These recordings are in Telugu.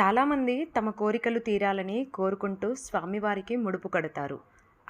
చాలామంది తమ కోరికలు తీరాలని కోరుకుంటూ స్వామివారికి ముడుపు కడతారు.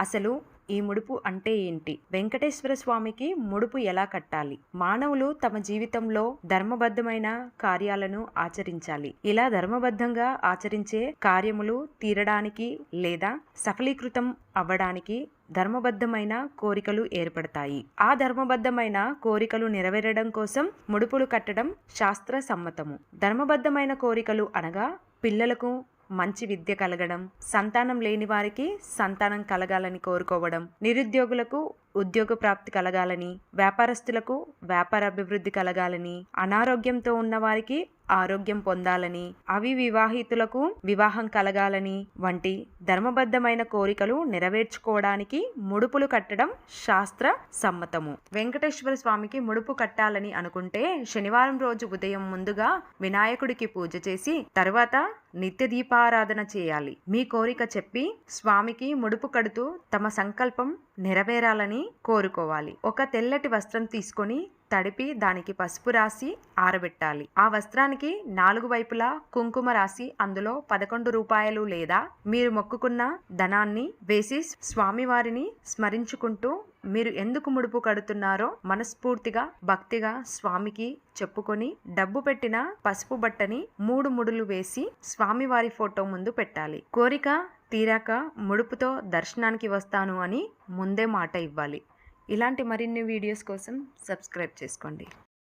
అసలు ఈ ముడుపు అంటే ఏంటి? వెంకటేశ్వర స్వామికి ముడుపు ఎలా కట్టాలి? మానవులు తమ జీవితంలో ధర్మబద్ధమైన కార్యాలను ఆచరించాలి. ఇలా ధర్మబద్ధంగా ఆచరించే కార్యములు తీరడానికి లేదా సఫలీకృతం అవ్వడానికి ధర్మబద్ధమైన కోరికలు ఏర్పడతాయి. ఆ ధర్మబద్ధమైన కోరికలు నెరవేరడం కోసం ముడుపులు కట్టడం శాస్త్ర సమ్మతము. ధర్మబద్ధమైన కోరికలు అనగా పిల్లలకు మంచి విద్య కలగడం సంతానం లేని వారికి సంతానం కలగాలని కోరుకోవడం నిరుద్యోగులకు ఉద్యోగ ప్రాప్తి కలగాలని వ్యాపారస్తులకు వ్యాపార అభివృద్ధి కలగాలని అనారోగ్యంతో ఉన్న వారికి ఆరోగ్యం పొందాలని అవి వివాహితులకు వివాహం కలగాలని వంటి ధర్మబద్ధమైన కోరికలు నెరవేర్చుకోవడానికి ముడుపులు కట్టడం శాస్త్ర సమ్మతము. వెంకటేశ్వర స్వామికి ముడుపు కట్టాలని అనుకుంటే శనివారం రోజు ఉదయం ముందుగా వినాయకుడికి పూజ చేసి తర్వాత నిత్య దీపారాధన చేయాలి. మీ కోరిక చెప్పి స్వామికి ముడుపు కడుతూ తమ సంకల్పం నెరవేరాలని కోరుకోవాలి. ఒక తెల్లటి వస్త్రం తీసుకొని తడిపి దానికి పసుపు రాసి ఆరబెట్టాలి. ఆ వస్త్రానికి నాలుగు వైపులా కుంకుమ రాసి అందులో పదకొండు రూపాయలు లేదా మీరు మొక్కుకున్న ధనాన్ని వేసి స్వామివారిని స్మరించుకుంటూ మీరు ఎందుకు ముడుపు కడుతున్నారో మనస్ఫూర్తిగా భక్తిగా స్వామికి చెప్పుకొని డబ్బు పెట్టిన పసుపు బట్టని మూడు ముడులు వేసి స్వామివారి ఫోటో ముందు పెట్టాలి. కోరిక తీరాక ముడుపుతో దర్శనానికి వస్తాను అని ముందే మాట ఇవ్వాలి. ఇలాంటి మరిన్ని వీడియోస్ కోసం సబ్స్క్రైబ్ చేసుకోండి.